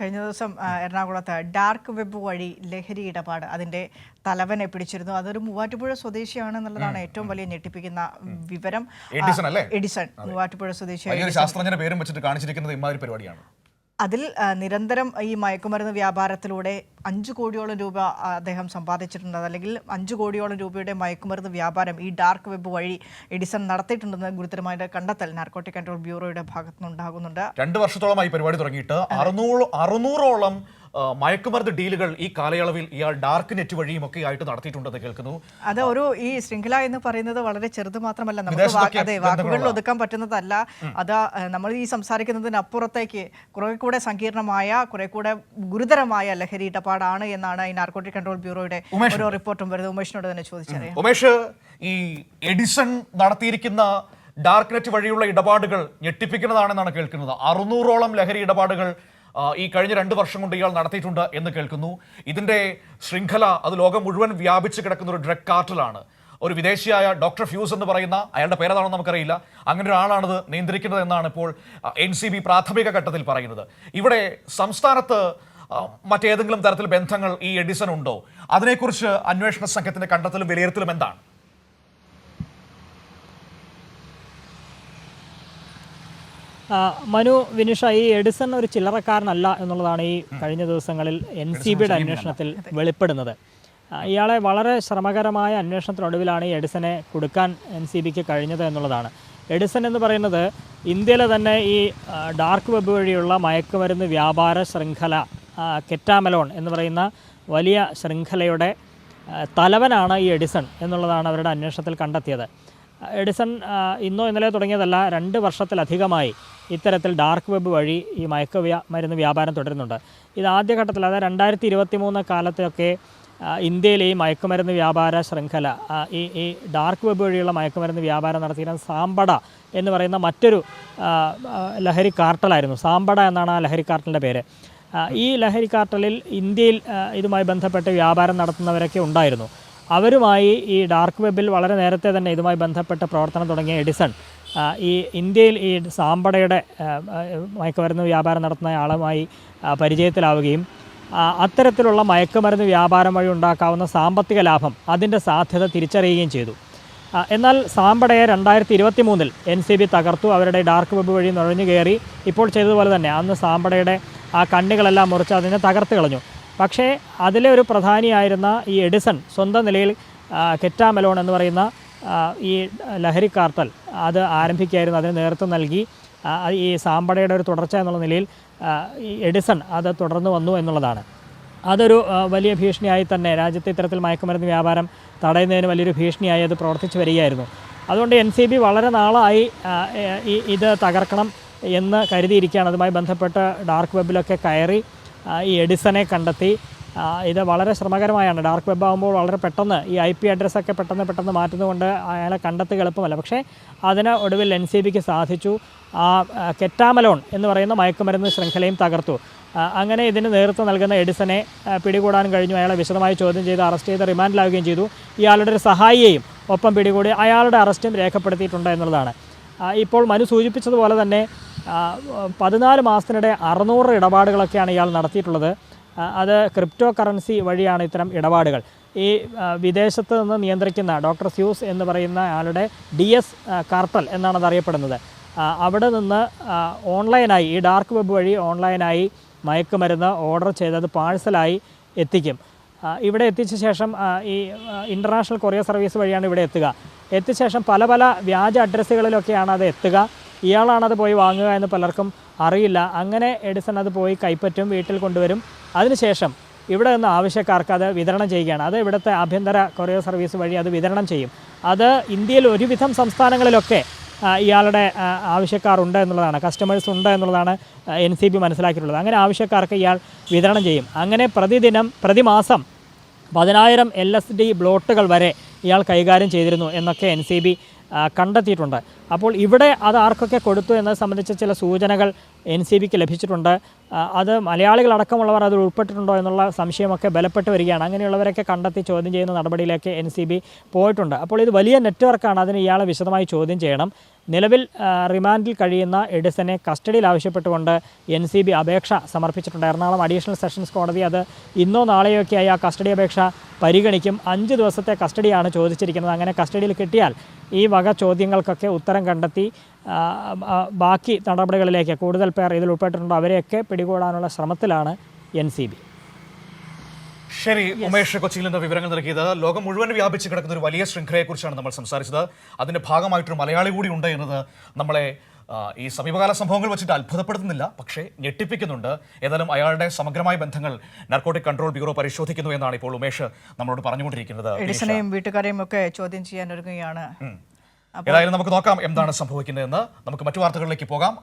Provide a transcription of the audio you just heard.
കഴിഞ്ഞ ദിവസം എറണാകുളത്ത് ഡാർക്ക് വെബ് വഴി ലഹരി ഇടപാട് അതിന്റെ തലവനെ പിടിച്ചിരുന്നു. അതൊരു മൂവാറ്റുപുഴ സ്വദേശിയാണെന്നുള്ളതാണ് ഏറ്റവും വലിയ ഞെട്ടിപ്പിക്കുന്ന വിവരം. എഡിസൺ മൂവാറ്റുപുഴ സ്വദേശിയായ ശാസ്ത്രജ്ഞന്റെ പേരും വെച്ചിട്ട് കാണിച്ചിരിക്കുന്നത് ഇമാതിരി പരിപാടിയാണ്. അതിൽ നിരന്തരം ഈ മയക്കുമരുന്ന് വ്യാപാരത്തിലൂടെ അഞ്ചു കോടിയോളം രൂപ അദ്ദേഹം സമ്പാദിച്ചിട്ടുണ്ട്. അല്ലെങ്കിൽ അഞ്ചു കോടിയോളം രൂപയുടെ മയക്കുമരുന്ന് വ്യാപാരം ഈ ഡാർക്ക് വെബ് വഴി എഡിസൺ നടത്തിയിട്ടുണ്ടെന്ന് ഗുരുതരമായ കണ്ടെത്തൽ നാർക്കോട്ടിക് കൺട്രോൾ ബ്യൂറോയുടെ ഭാഗത്തുനിന്നുണ്ടാകുന്നുണ്ട്. രണ്ട് വർഷത്തോളമായി പരിപാടി തുടങ്ങിയിട്ട് അറുന്നൂറ് അറുന്നൂറോളം മയക്കുമരുന്ന് ഡീലുകൾ ഈ കാലയളവിൽ ഇയാൾ ഡാർക്ക് നെറ്റ് വഴിയും ഒക്കെ ആയിട്ട് നടത്തിയിട്ടുണ്ടെന്ന് കേൾക്കുന്നു. അത് ഒരു ഈ ശൃംഖല എന്ന് പറയുന്നത് വളരെ ചെറുത് മാത്രമല്ല നമുക്ക് അതെ വാക്കുകളിൽ. ഒതുക്കാൻ പറ്റുന്നതല്ല. അത് നമ്മൾ ഈ സംസാരിക്കുന്നതിനപ്പുറത്തേക്ക് കുറെ കൂടെ സങ്കീർണമായ കുറെ കൂടെ ഗുരുതരമായ ലഹരി ഇടപാടാണ് എന്നാണ് ഈ നാർക്കോട്ടിക് കൺട്രോൾ ബ്യൂറോയുടെ ഓരോ റിപ്പോർട്ടും വരുന്നത്. ഉമേഷിനോട് തന്നെ ചോദിച്ചറിയാം. ഉമേഷ് ഈ എഡിസൺ നടത്തിയിരിക്കുന്ന ഡാർക്ക് നെറ്റ് വഴിയുള്ള ഇടപാടുകൾ ഞെട്ടിപ്പിക്കുന്നതാണെന്നാണ് കേൾക്കുന്നത്. അറുന്നൂറോളം ലഹരി ഇടപാടുകൾ ഈ കഴിഞ്ഞ രണ്ട് വർഷം കൊണ്ട് ഇയാൾ നടത്തിയിട്ടുണ്ട് എന്ന് കേൾക്കുന്നു. ഇതിന്റെ ശൃംഖല അത് ലോകം മുഴുവൻ വ്യാപിച്ച് കിടക്കുന്ന ഒരു ഡ്രഗ് കാർട്ടലാണ് ഒരു വിദേശിയായ ഡോക്ടർ ഫ്യൂസ് എന്ന് പറയുന്ന അയാളുടെ പേരതാണെന്ന് നമുക്കറിയില്ല. അങ്ങനെ ഒരാളാണത് നിയന്ത്രിക്കുന്നത് എന്നാണ് ഇപ്പോൾ എൻ സി ബി പ്രാഥമിക ഘട്ടത്തിൽ പറയുന്നത്. ഇവിടെ സംസ്ഥാനത്ത് മറ്റേതെങ്കിലും തരത്തിൽ ബന്ധങ്ങൾ ഈ എഡിസൺ ഉണ്ടോ? അതിനെക്കുറിച്ച് അന്വേഷണ സംഘത്തിന്റെ കണ്ടെത്തലും വിലയിരുത്തലും എന്താണ് ആ, മനു വിനുഷ ഈ എഡിസൺ ഒരു ചില്ലറക്കാരനല്ല എന്നുള്ളതാണ് ഈ കഴിഞ്ഞ ദിവസങ്ങളിൽ എൻ സി ബിയുടെ അന്വേഷണത്തിൽ വെളിപ്പെടുന്നത്. ഇയാളെ വളരെ ശ്രമകരമായ അന്വേഷണത്തിനൊടുവിലാണ് ഈ എഡിസനെ കൊടുക്കാൻ എൻ സി ബിക്ക് കഴിഞ്ഞത് എന്നുള്ളതാണ്. എഡിസൺ എന്ന് പറയുന്നത് ഇന്ത്യയിലെ തന്നെ ഈ ഡാർക്ക് വെബ് വഴിയുള്ള മയക്കുമരുന്ന് വ്യാപാര ശൃംഖല കെറ്റാമലോൺ എന്ന് പറയുന്ന വലിയ ശൃംഖലയുടെ തലവനാണ് ഈ എഡിസൺ എന്നുള്ളതാണ് അവരുടെ അന്വേഷണത്തിൽ കണ്ടെത്തിയത്. എഡിസൺ ഇന്നോ ഇന്നലെ തുടങ്ങിയതല്ല രണ്ട് വർഷത്തിലധികമായി ഇത്തരത്തിൽ ഡാർക്ക് വെബ് വഴി ഈ മയക്ക മരുന്ന് വ്യാപാരം തുടരുന്നുണ്ട്. ഇത് ആദ്യഘട്ടത്തിൽ അതായത് രണ്ടായിരത്തി ഇരുപത്തി മൂന്ന് കാലത്തൊക്കെ ഇന്ത്യയിലെ ഈ മയക്കുമരുന്ന് വ്യാപാര ശൃംഖല ഈ ഈ ഡാർക്ക് വെബ് വഴിയുള്ള മയക്കുമരുന്ന് വ്യാപാരം നടത്തിയിരുന്ന സാമ്പട എന്ന് പറയുന്ന മറ്റൊരു ലഹരി കാർട്ടലായിരുന്നു. സാമ്പട എന്നാണ് ആ ലഹരി കാർട്ടലിന്റെ പേര്. ഈ ലഹരി കാർട്ടലിൽ ഇന്ത്യയിൽ ഇതുമായി ബന്ധപ്പെട്ട് വ്യാപാരം നടത്തുന്നവരൊക്കെ ഉണ്ടായിരുന്നു. അവരുമായി ഈ ഡാർക്ക് വെബിൽ വളരെ നേരത്തെ തന്നെ ഇതുമായി ബന്ധപ്പെട്ട പ്രവർത്തനം തുടങ്ങിയ എഡിസൺ ഈ ഇന്ത്യയിൽ ഈ സാമ്പടയുടെ മയക്കുമരുന്ന് വ്യാപാരം നടത്തുന്ന ആളുമായി പരിചയത്തിലാവുകയും അത്തരത്തിലുള്ള മയക്കുമരുന്ന് വ്യാപാരം വഴി ഉണ്ടാക്കാവുന്ന സാമ്പത്തിക ലാഭം അതിന്റെ സാധ്യത തിരിച്ചറിയുകയും ചെയ്തു. എന്നാൽ സാമ്പടയെ രണ്ടായിരത്തി ഇരുപത്തി മൂന്നിൽ എൻ സി ബി തകർത്തു അവരുടെ ഡാർക്ക് വെബ് വഴി നുഴഞ്ഞു കയറി ഇപ്പോൾ ചെയ്തതുപോലെ തന്നെ അന്ന് സാമ്പടയുടെ ആ കണ്ണികളെല്ലാം മുറിച്ച് അതിനെ തകർത്ത് കളഞ്ഞു. പക്ഷേ അതിലെ ഒരു പ്രധാനിയായിരുന്ന ഈ എഡിസൺ സ്വന്തം നിലയിൽ കെറ്റാമലോൺ എന്ന് പറയുന്ന ഈ ലഹരി കാർത്തൽ അത് ആരംഭിക്കുകയായിരുന്നു അതിന് നേതൃത്വം നൽകി. ഈ സാമ്പടയുടെ ഒരു തുടർച്ച എന്നുള്ള നിലയിൽ ഈ എഡിസൺ അത് തുടർന്ന് വന്നു എന്നുള്ളതാണ്. അതൊരു വലിയ ഭീഷണിയായി തന്നെ രാജ്യത്തെ ഇത്തരത്തിൽ മയക്കുമരുന്ന് വ്യാപാരം തടയുന്നതിന് വലിയൊരു ഭീഷണിയായി അത് പ്രവർത്തിച്ചു വരികയായിരുന്നു. അതുകൊണ്ട് എൻ സി ബി വളരെ നാളായി ഇത് തകർക്കണം എന്ന് കരുതിയിരിക്കുകയാണ്. അതുമായി ബന്ധപ്പെട്ട് ഡാർക്ക് വെബിലൊക്കെ കയറി ഈ എഡിസനെ കണ്ടെത്തി. ഇത് വളരെ ശ്രമകരമായാണ്. ഡാർക്ക് വെബ് ആകുമ്പോൾ വളരെ പെട്ടെന്ന് ഈ ഐ പി അഡ്രസ്സൊക്കെ പെട്ടെന്ന് പെട്ടെന്ന് മാറ്റുന്നതുകൊണ്ട് അയാളെ കണ്ടെത്തുക എളുപ്പമല്ല. പക്ഷേ അതിന് ഒടുവിൽ എൻ സി ബിക്ക് സാധിച്ചു. ആ കെറ്റാമലോൺ എന്ന് പറയുന്ന മയക്കുമരുന്ന് ശൃംഖലയും തകർത്തു. അങ്ങനെ ഇതിന് നേതൃത്വം നൽകുന്ന എഡിസനെ പിടികൂടാൻ കഴിഞ്ഞു. അയാളെ വിശദമായി ചോദ്യം ചെയ്ത് അറസ്റ്റ് ചെയ്ത് റിമാൻഡിലാവുകയും ചെയ്തു. ഇയാളുടെ ഒരു സഹായിയെയും ഒപ്പം പിടികൂടി അയാളുടെ അറസ്റ്റും രേഖപ്പെടുത്തിയിട്ടുണ്ട് എന്നുള്ളതാണ്. ഇപ്പോൾ മനു സൂചിപ്പിച്ചതുപോലെ തന്നെ പതിനാല് മാസത്തിനിടെ അറുന്നൂറ് ഇടപാടുകളൊക്കെയാണ് ഇയാൾ നടത്തിയിട്ടുള്ളത്. അത് ക്രിപ്റ്റോ കറൻസി വഴിയാണ് ഇത്തരം ഇടപാടുകൾ. ഈ വിദേശത്ത് നിന്ന് നിയന്ത്രിക്കുന്ന ഡോക്ടർ സ്യൂസ് എന്ന് പറയുന്ന ആളുടെ ഡി എസ് കാർട്ടൽ എന്നാണ് അതറിയപ്പെടുന്നത്. അവിടെ നിന്ന് ഓൺലൈനായി ഈ ഡാർക്ക് വെബ് വഴി ഓൺലൈനായി മയക്കുമരുന്ന് ഓർഡർ ചെയ്തത് പാഴ്സലായി എത്തിക്കും. ഇവിടെ എത്തിച്ച ശേഷം ഈ ഇന്റർനാഷണൽ കൊറിയർ സർവീസ് വഴിയാണ് ഇവിടെ എത്തുക. എത്തിച്ച ശേഷം പല പല വ്യാജ അഡ്രസ്സുകളിലൊക്കെയാണ് അത് എത്തുക. ഇയാളാണത് പോയി വാങ്ങുക എന്ന് പലർക്കും അറിയില്ല. അങ്ങനെ എഡിസൺ അത് പോയി കൈപ്പറ്റും വീട്ടിൽ കൊണ്ടുവരും. അതിനുശേഷം ഇവിടെ നിന്ന് ആവശ്യക്കാർക്ക് അത് വിതരണം ചെയ്യുകയാണ്. അത് ഇവിടുത്തെ ആഭ്യന്തര കൊറിയർ സർവീസ് വഴി അത് വിതരണം ചെയ്യും. അത് ഇന്ത്യയിൽ ഒരുവിധം സംസ്ഥാനങ്ങളിലൊക്കെ ഇയാളുടെ ആവശ്യക്കാരുണ്ട് എന്നുള്ളതാണ്. കസ്റ്റമേഴ്സ് ഉണ്ട് എന്നുള്ളതാണ് എൻ സി ബി മനസ്സിലാക്കിയിട്ടുള്ളത്. അങ്ങനെ ആവശ്യക്കാർക്ക് ഇയാൾ വിതരണം ചെയ്യും. അങ്ങനെ പ്രതിദിനം പ്രതിമാസം പതിനായിരം എൽ എസ് ഡി ബ്ലോട്ടുകൾ വരെ ഇയാൾ കൈകാര്യം ചെയ്തിരുന്നു എന്നൊക്കെ എൻ സി ബി കണ്ടെത്തിയിട്ടുണ്ട്. അപ്പോൾ ഇവിടെ അത് ആർക്കൊക്കെ കൊടുത്തു എന്നത് സംബന്ധിച്ച ചില സൂചനകൾ എൻ സി ബിക്ക് ലഭിച്ചിട്ടുണ്ട്. അത് മലയാളികളടക്കമുള്ളവർ അതിൽ ഉൾപ്പെട്ടിട്ടുണ്ടോ എന്നുള്ള സംശയമൊക്കെ ബലപ്പെട്ട് വരികയാണ്. അങ്ങനെയുള്ളവരൊക്കെ കണ്ടെത്തി ചോദ്യം ചെയ്യുന്ന നടപടിയിലേക്ക് എൻ സി ബി പോയിട്ടുണ്ട്. അപ്പോൾ ഇത് വലിയ നെറ്റ്വർക്കാണ്. അതിന് ഇയാളെ വിശദമായി ചോദ്യം ചെയ്യണം. നിലവിൽ റിമാൻഡിൽ കഴിയുന്ന എഡിസനെ കസ്റ്റഡിയിൽ ആവശ്യപ്പെട്ടുകൊണ്ട് എൻ സി ബി അപേക്ഷ സമർപ്പിച്ചിട്ടുണ്ട്. എറണാകുളം അഡീഷണൽ സെഷൻസ് കോടതി അത് ഇന്നോ നാളെയോ നാളെയൊക്കെയായി ആ കസ്റ്റഡി അപേക്ഷ പരിഗണിക്കും. അഞ്ച് ദിവസത്തെ കസ്റ്റഡിയാണ് ചോദിച്ചിരിക്കുന്നത്. അങ്ങനെ കസ്റ്റഡിയിൽ കിട്ടിയാൽ ഈ വക ചോദ്യങ്ങൾക്കൊക്കെ ഉത്തരം കണ്ടെത്തി ബാക്കി നടപടികളിലേക്ക് കൂടുതൽ പേർ ഇതിൽ ഉൾപ്പെട്ടിട്ടുണ്ടോ. അവരെയൊക്കെ പിടികൂടാനുള്ള ശ്രമത്തിലാണ് എൻ സി ബി. ശരി ഉമേഷ് കൊച്ചിയിൽ നിന്ന് വിവരങ്ങൾ നൽകിയത്. ലോകം മുഴുവൻ വ്യാപിച്ച് കിടക്കുന്ന ഒരു വലിയ ശൃംഖലയെക്കുറിച്ചാണ് നമ്മൾ സംസാരിച്ചത്. അതിന്റെ ഭാഗമായിട്ടൊരു മലയാളി കൂടി ഉണ്ട് എന്നത് നമ്മളെ ഈ സമീപകാല സംഭവങ്ങൾ വെച്ചിട്ട് അത്ഭുതപ്പെടുത്തുന്നില്ല പക്ഷേ ഞെട്ടിപ്പിക്കുന്നുണ്ട്. ഏതായാലും അയാളുടെ സമഗ്രമായ ബന്ധങ്ങൾ നാർക്കോട്ടിക് കൺട്രോൾ ബ്യൂറോ പരിശോധിക്കുന്നു എന്നാണ് ഇപ്പോൾ ഉമേഷ് നമ്മളോട് പറഞ്ഞുകൊണ്ടിരിക്കുന്നത്. വീട്ടുകാരെയും ഒക്കെ ചോദ്യം ചെയ്യാൻ ഒരുങ്ങുകയാണ്. ഏതായാലും നമുക്ക് നോക്കാം എന്താണ് സംഭവിക്കുന്നതെന്ന്. നമുക്ക് മറ്റു വാർത്തകളിലേക്ക് പോകാം.